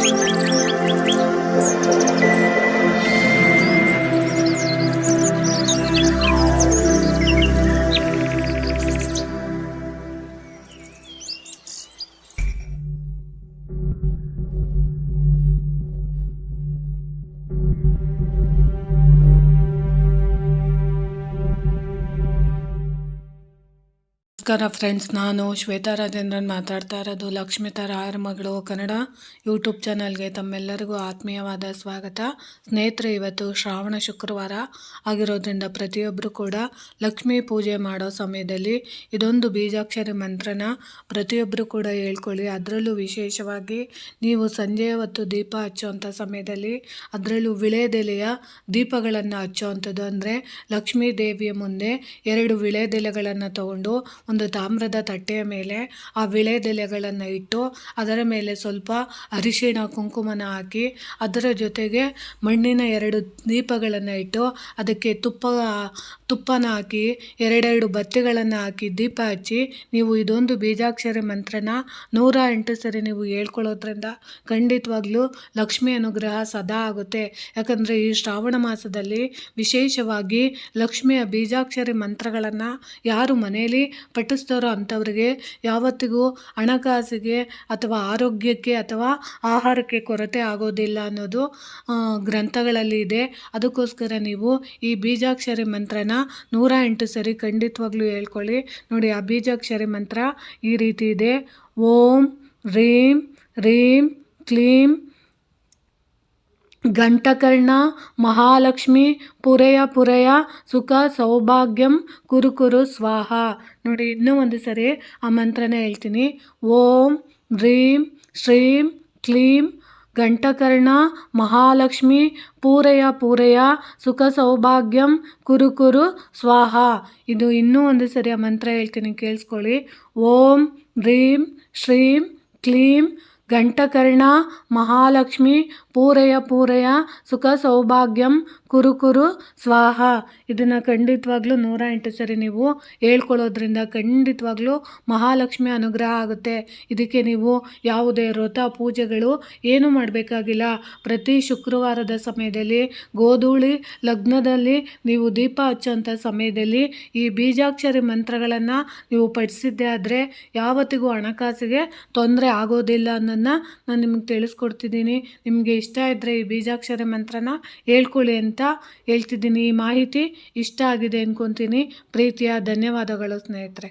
Música ನಮಸ್ಕಾರ ಫ್ರೆಂಡ್ಸ್, ನಾನು ಶ್ವೇತಾ ರಾಜೇಂದ್ರನ್ ಮಾತಾಡ್ತಾ ಇರೋದು ಲಕ್ಷ್ಮಿತಾ ರಾಯರ ಮಗಳು ಕನ್ನಡ ಯೂಟ್ಯೂಬ್ ಚಾನಲ್ಗೆ ತಮ್ಮೆಲ್ಲರಿಗೂ ಆತ್ಮೀಯವಾದ ಸ್ವಾಗತ. ಸ್ನೇಹಿತರೆ, ಇವತ್ತು ಶ್ರಾವಣ ಶುಕ್ರವಾರ ಆಗಿರೋದ್ರಿಂದ ಪ್ರತಿಯೊಬ್ಬರು ಕೂಡ ಲಕ್ಷ್ಮೀ ಪೂಜೆ ಮಾಡೋ ಸಮಯದಲ್ಲಿ ಇದೊಂದು ಬೀಜಾಕ್ಷರಿ ಮಂತ್ರನ ಪ್ರತಿಯೊಬ್ಬರು ಕೂಡ ಹೇಳ್ಕೊಳ್ಳಿ. ಅದರಲ್ಲೂ ವಿಶೇಷವಾಗಿ ನೀವು ಸಂಜೆ ಹೊತ್ತು ದೀಪ ಹಚ್ಚುವಂಥ ಸಮಯದಲ್ಲಿ ಅದರಲ್ಲೂ ವಿಳೆದೆಲೆಯ ದೀಪಗಳನ್ನು ಹಚ್ಚುವಂಥದ್ದು. ಅಂದರೆ ಲಕ್ಷ್ಮೀ ದೇವಿಯ ಮುಂದೆ ಎರಡು ವಿಳೆದೆಲೆಗಳನ್ನು ತಗೊಂಡು ಒಂದು ತಾಮ್ರದ ತಟ್ಟೆಯ ಮೇಲೆ ಆ ವಿಳೆದೆಲೆಗಳನ್ನು ಇಟ್ಟು ಅದರ ಮೇಲೆ ಸ್ವಲ್ಪ ಅರಿಶಿಣ ಕುಂಕುಮನ ಹಾಕಿ ಅದರ ಜೊತೆಗೆ ಮಣ್ಣಿನ ಎರಡು ದೀಪಗಳನ್ನು ಇಟ್ಟು ಅದಕ್ಕೆ ತುಪ್ಪ ತುಪ್ಪನ ಹಾಕಿ ಎರಡೆರಡು ಬತ್ತಿಗಳನ್ನು ಹಾಕಿ ದೀಪ ಹಚ್ಚಿ, ನೀವು ಇದೊಂದು ಬೀಜಾಕ್ಷರ ಮಂತ್ರನ? ನೂರ ಎಂಟು ಸರಿ ನೀವು ಹೇಳ್ಕೊಳ್ಳೋದ್ರಿಂದ ಖಂಡಿತವಾಗ್ಲೂ ಲಕ್ಷ್ಮಿ ಅನುಗ್ರಹ ಸದಾ ಆಗುತ್ತೆ. ಯಾಕಂದರೆ ಈ ಶ್ರಾವಣ ಮಾಸದಲ್ಲಿ ವಿಶೇಷವಾಗಿ ಲಕ್ಷ್ಮಿಯ ಬೀಜಾಕ್ಷರಿ ಮಂತ್ರಗಳನ್ನು ಯಾರು ಮನೆಯಲ್ಲಿ ಪಠಿಸ್ತಾರೋ ಅಂಥವ್ರಿಗೆ ಯಾವತ್ತಿಗೂ ಹಣಕಾಸಿಗೆ ಅಥವಾ ಆರೋಗ್ಯಕ್ಕೆ ಅಥವಾ ಆಹಾರಕ್ಕೆ ಕೊರತೆ ಆಗೋದಿಲ್ಲ ಅನ್ನೋದು ಗ್ರಂಥಗಳಲ್ಲಿ ಇದೆ. ಅದಕ್ಕೋಸ್ಕರ ನೀವು ಈ ಬೀಜಾಕ್ಷರಿ ಮಂತ್ರನ ನೂರ ಎಂಟು ಸರಿ ಖಂಡಿತವಾಗ್ಲೂ ಹೇಳ್ಕೊಳ್ಳಿ. ನೋಡಿ, ಆ ಬೀಜಾಕ್ಷರಿ ಮಂತ್ರ ಈ ರೀತಿ ಇದೆ. ಓಂ, ರೀಂ ರೀಂ, ಕ್ಲೀಂ, ಘಂಟಕರ್ಣ, ಮಹಾಲಕ್ಷ್ಮಿ, ಪುರೆಯ ಪುರೆಯ, ಸುಖ, ಸೌಭಾಗ್ಯಂ, ಕುರುಕುರು ಕುರು ಸ್ವಾಹ. ನೋಡಿ, ಇನ್ನೂ ಒಂದು ಸರಿ ಆ ಮಂತ್ರನೇ ಹೇಳ್ತೀನಿ. ಓಂ, ರೀಂ, ಶ್ರೀಂ, ಕ್ಲೀಂ ಘಂಟಕರ್ಣ, ಮಹಾಲಕ್ಷ್ಮಿ, ಪೂರಯ ಪೂರಯ, ಸುಖ ಸೌಭಾಗ್ಯಂ, ಕುರುಕುರು ಕುರು ಸ್ವಾಹ. ಇದು ಇನ್ನೂ ಒಂದು ಸರಿ ಆ ಮಂತ್ರ ಹೇಳ್ತೀನಿ, ಕೇಳಿಸ್ಕೊಳ್ಳಿ. ಓಂ ಹ್ರೀಂ ಶ್ರೀಂ, ಕ್ಲೀಂ ಘಂಟಕರ್ಣ, ಮಹಾಲಕ್ಷ್ಮಿ, ಪೂರೆಯ ಪೂರೆಯ, ಸುಖ ಸೌಭಾಗ್ಯಂ ಕುರುಕುರು ಕುರು, ಸ್ವಾಹ. ಇದನ್ನು ಖಂಡಿತವಾಗ್ಲೂ ನೂರ ಎಂಟು ಸರಿ ನೀವು ಹೇಳ್ಕೊಳ್ಳೋದ್ರಿಂದ ಖಂಡಿತವಾಗ್ಲೂ ಮಹಾಲಕ್ಷ್ಮಿ ಅನುಗ್ರಹ ಆಗುತ್ತೆ. ಇದಕ್ಕೆ ನೀವು ಯಾವುದೇ ವ್ರತ, ಪೂಜೆಗಳು ಏನು ಮಾಡಬೇಕಾಗಿಲ್ಲ. ಪ್ರತಿ ಶುಕ್ರವಾರದ ಸಮಯದಲ್ಲಿ, ಗೋಧೂಳಿ ಲಗ್ನದಲ್ಲಿ ನೀವು ದೀಪ ಹಚ್ಚೋಂಥ ಸಮಯದಲ್ಲಿ ಈ ಬೀಜಾಕ್ಷರಿ ಮಂತ್ರಗಳನ್ನು ನೀವು ಪಠಿಸಿದ್ದೆ ಆದರೆ ಯಾವತ್ತಿಗೂ ಹಣಕಾಸಿಗೆ ತೊಂದರೆ ಆಗೋದಿಲ್ಲ ಅನ್ನೋದನ್ನ ನಾನು ನಿಮಗೆ ತಿಳಿಸ್ಕೊಡ್ತಿದ್ದೀನಿ. ನಿಮಗೆ ಇಷ್ಟ ಇದ್ದರೆ ಈ ಬೀಜಾಕ್ಷರ ಮಂತ್ರನ ಹೇಳ್ಕೊಳ್ಳಿ ಅಂತ ಹೇಳ್ತಿದ್ದೀನಿ. ಈ ಮಾಹಿತಿ ಇಷ್ಟ ಆಗಿದೆ ಅನ್ಕೊತೀನಿ. ಪ್ರೀತಿಯ ಧನ್ಯವಾದಗಳು ಸ್ನೇಹಿತರೆ.